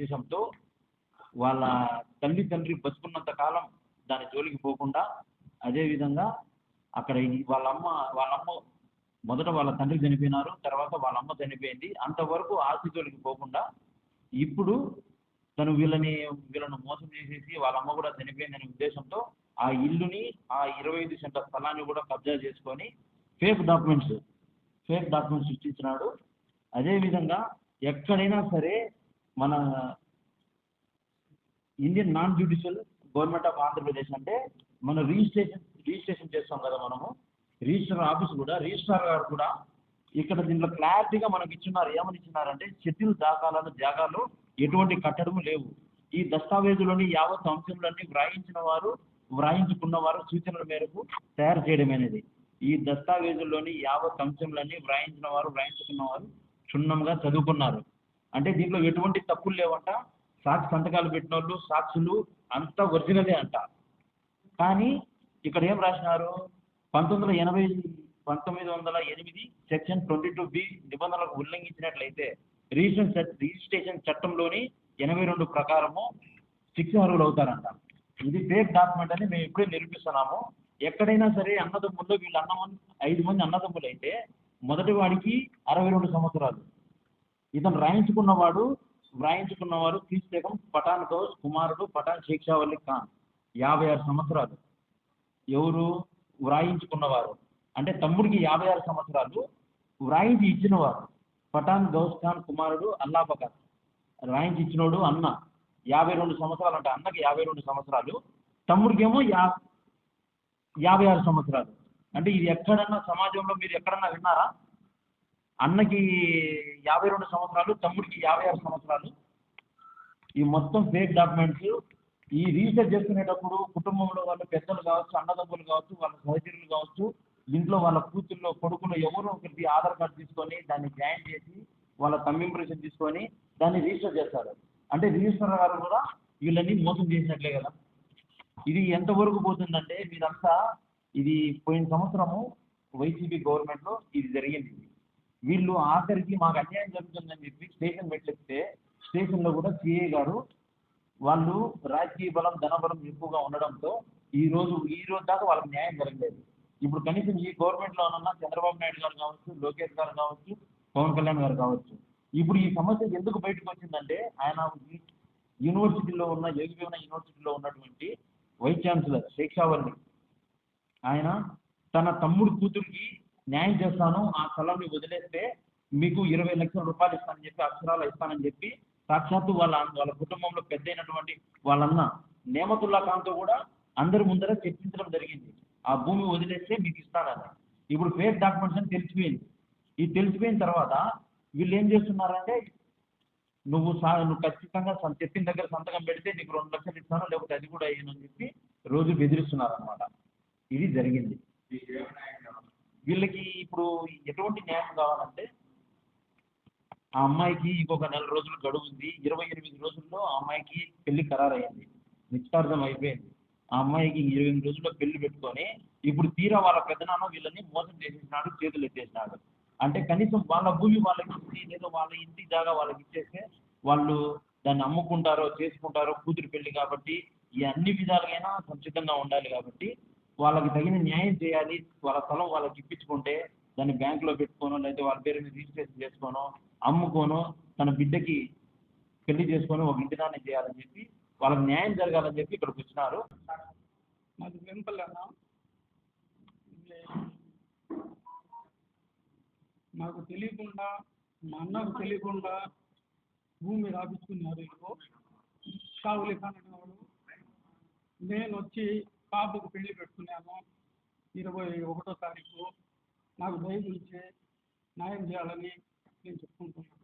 ఉద్దేశంతో వాళ్ళ తల్లి తండ్రి బతుకున్నంత కాలం దాని జోలికి పోకుండా అదేవిధంగా అక్కడ వాళ్ళ అమ్మ వాళ్ళ అమ్మ మొదట వాళ్ళ తండ్రి చనిపోయినారు తర్వాత వాళ్ళ అమ్మ చనిపోయింది. అంతవరకు ఆస్తి జోలికి పోకుండా ఇప్పుడు తను వీళ్ళని వీళ్ళను మోసం చేసేసి వాళ్ళ అమ్మ కూడా చనిపోయిందనే ఉద్దేశంతో ఆ ఇల్లుని ఆ ఇరవై ఐదు సెంట్ల స్థలాన్ని కూడా కబ్జా చేసుకొని ఫేక్ డాక్యుమెంట్స్ ఫేక్ డాక్యుమెంట్స్ సృష్టించినాడు. అదేవిధంగా ఎక్కడైనా సరే మన Indian non judicial government of Andhra Pradesh అంటే మనం రిజిస్ట్రేషన్ రిజిస్ట్రేషన్ చేస్తాం కదా మనము. రిజిస్టర్ ఆఫీస్ కూడా రిజిస్ట్రార్ గారు కూడా ఇక్కడ దీంట్లో క్లారిటీగా మనకి ఇచ్చినారు. ఏమని ఇచ్చినారంటే షెడ్యూల్ దాఖలాలు జాగాలు ఎటువంటి కట్టడము లేవు. ఈ దస్తావేజులోని యావత్ అంశంలన్నీ వ్రాయించిన వారు వ్రాయించుకున్న వారు సూచనల మేరకు తయారు చేయడం అనేది. ఈ దస్తావేజుల్లోని యావత్ అంశంలన్నీ వ్రాయించిన వారు వ్రాయించుకున్న వారు క్షుణ్ణంగా చదువుకున్నారు. అంటే దీంట్లో ఎటువంటి తప్పులు లేవంట. సాక్షి సంతకాలు పెట్టిన వాళ్ళు సాక్షులు అంతా ఒరిజినలే అంట. కానీ ఇక్కడ ఏం రాసినారు? పంతొమ్మిది వందల ఎనభై పంతొమ్మిది వందల ఎనిమిది సెక్షన్ ట్వంటీ టూ బి నిబంధనలకు ఉల్లంఘించినట్లయితే రిజిస్ట్రేషన్ రిజిస్ట్రేషన్ చట్టంలోని ఎనభై రెండు ప్రకారము శిక్ష అర్హులు అవుతారంట. ఇది ఫేక్ డాక్యుమెంట్ అని మేము ఇప్పుడే నిరూపిస్తున్నాము. ఎక్కడైనా సరే అన్నదమ్ముల్లో వీళ్ళు అన్న ఐదు మంది అన్నదమ్ములు అయితే మొదటి వాడికి అరవై రెండు సంవత్సరాలు. ఇతను రాయించుకున్నవాడు వ్రాయించుకున్నవారు క్రీస్తకం పఠాన్ గౌస్ కుమారుడు పఠాన్ శేక్షావల్లి ఖాన్. యాభై ఆరు సంవత్సరాలు. ఎవరు? వ్రాయించుకున్నవారు. అంటే తమ్ముడికి యాభై ఆరు సంవత్సరాలు. వ్రాయించి ఇచ్చినవారు. పఠాన్ గౌస్ ఖాన్ కుమారుడు అల్లాబకర్ రాయించి ఇచ్చినోడు అన్న. యాభై రెండు సంవత్సరాలు అంటే అన్నకి యాభై రెండు సంవత్సరాలు. తమ్ముడికేమో యా యాభై ఆరు సంవత్సరాలు. అంటే ఇది ఎక్కడన్నా సమాజంలో మీరు ఎక్కడన్నా విన్నారా? అన్నకి యాభై రెండు సంవత్సరాలు తమ్ముడికి యాభై ఆరు సంవత్సరాలు. ఈ మొత్తం ఫేక్ డాక్యుమెంట్స్ ఈ రీసెర్చ్ చేసుకునేటప్పుడు కుటుంబంలో వాళ్ళు పెద్దలు కావచ్చు అన్నదమ్ములు కావచ్చు వాళ్ళ సహచరులు కావచ్చు ఇంట్లో వాళ్ళ కూతుర్లో కొడుకులో ఎవరో ఒకరికి ఆధార్ కార్డు తీసుకొని దాన్ని జాయిన్ చేసి వాళ్ళ తమ్ తీసుకొని దాన్ని రిజిస్టర్ చేస్తారు. అంటే రిజిస్టర్ గారు కూడా వీళ్ళని మోసం చేసినట్లే కదా. ఇది ఎంతవరకు పోతుందంటే మీరంతా ఇది పోయిన సంవత్సరము వైసీపీ గవర్నమెంట్లో ఇది జరిగింది. వీళ్ళు ఆఖరికి మాకు అన్యాయం జరుగుతుందని చెప్పి స్టేషన్ మెట్లెక్కితే స్టేషన్లో కూడా సిఐ గారు వాళ్ళు రాజకీయ బలం ధనబలం ఎక్కువగా ఉండడంతో ఈ రోజు ఈ రోజు దాకా వాళ్ళకి న్యాయం జరగలేదు. ఇప్పుడు కనీసం ఈ గవర్నమెంట్లో ఉన్న చంద్రబాబు నాయుడు గారు కావచ్చు లోకేష్ గారు కావచ్చు పవన్ కళ్యాణ్ గారు కావచ్చు ఇప్పుడు ఈ సమస్య ఎందుకు బయటకు వచ్చిందంటే ఆయన యూనివర్సిటీలో ఉన్న యోగివేమన యూనివర్సిటీలో ఉన్నటువంటి వైస్ ఛాన్సలర్ శేక్షావల్లి ఆయన తన తమ్ముడు కూతురికి న్యాయం చేస్తాను ఆ స్థలాన్ని వదిలేస్తే మీకు ఇరవై లక్షల రూపాయలు ఇస్తానని చెప్పి అక్షరాలు ఇస్తానని చెప్పి సాక్షాత్తు వాళ్ళ వాళ్ళ కుటుంబంలో పెద్ద అయినటువంటి వాళ్ళన్న నేమతుల్లా ఖాన్తో కూడా అందరి ముందర చర్చించడం జరిగింది. ఆ భూమి వదిలేస్తే మీకు ఇస్తానని. ఇప్పుడు ఫేక్ డాక్యుమెంట్స్ అని తెలిసిపోయింది. ఇది తెలిసిపోయిన తర్వాత వీళ్ళు ఏం చేస్తున్నారంటే నువ్వు సా నువ్వు ఖచ్చితంగా చెప్పిన దగ్గర సంతకం పెడితే నీకు రెండు లక్షలు ఇస్తాను లేకపోతే అది కూడా అయ్యాను అని చెప్పి రోజు బెదిరిస్తున్నారు అనమాట ఇది జరిగింది. వీళ్ళకి ఇప్పుడు ఎటువంటి న్యాయం కావాలంటే ఆ అమ్మాయికి ఇంకొక నెల రోజులు గడువు ఉంది ఇరవై ఎనిమిది రోజుల్లో ఆ అమ్మాయికి పెళ్ళి ఖరారయ్యింది నిశ్చార్థం అయిపోయింది. ఆ అమ్మాయికి ఇరవై ఎనిమిది రోజుల్లో పెళ్ళి పెట్టుకొని ఇప్పుడు తీరా వాళ్ళ పెద్దనాన్న వీళ్ళని మోసం చేసేసినాడు చేతులు ఎత్తేసినాడు. అంటే కనీసం వాళ్ళ భూమి వాళ్ళకి ఇచ్చి లేదా వాళ్ళ ఇంటి జాగా వాళ్ళకి ఇచ్చేస్తే వాళ్ళు దాన్ని అమ్ముకుంటారో చేసుకుంటారో కూతురు పెళ్ళి కాబట్టి ఈ అన్ని విధాలుగైనా సంచితంగా ఉండాలి కాబట్టి వాళ్ళకి తగిన న్యాయం చేయాలి వాళ్ళ స్థలం వాళ్ళకి ఇప్పించుకుంటే దాన్ని బ్యాంకులో పెట్టుకోనో లేకపోతే వాళ్ళ పేరు మీద రిజిస్ట్రేషన్ చేసుకోనో అమ్ముకోనో తన బిడ్డకి పెళ్ళి చేసుకొని ఒక ఇంటి చేయాలని చెప్పి వాళ్ళకి న్యాయం జరగాలని చెప్పి ఇక్కడికి వచ్చినారు. మాది వెంపల్ అన్న. నాకు తెలియకుండా మా అన్నకు తెలియకుండా భూమి రాపించుకున్నారు ఇదిగో కావులి కనడవాడు నేను వచ్చి బాబుకు పెళ్ళి పెడుతున్నాను ఇరవై ఒకటో తారీఖు నాకు దయచేసి న్యాయం చేయాలని నేను చెప్పుకుంటున్నాను.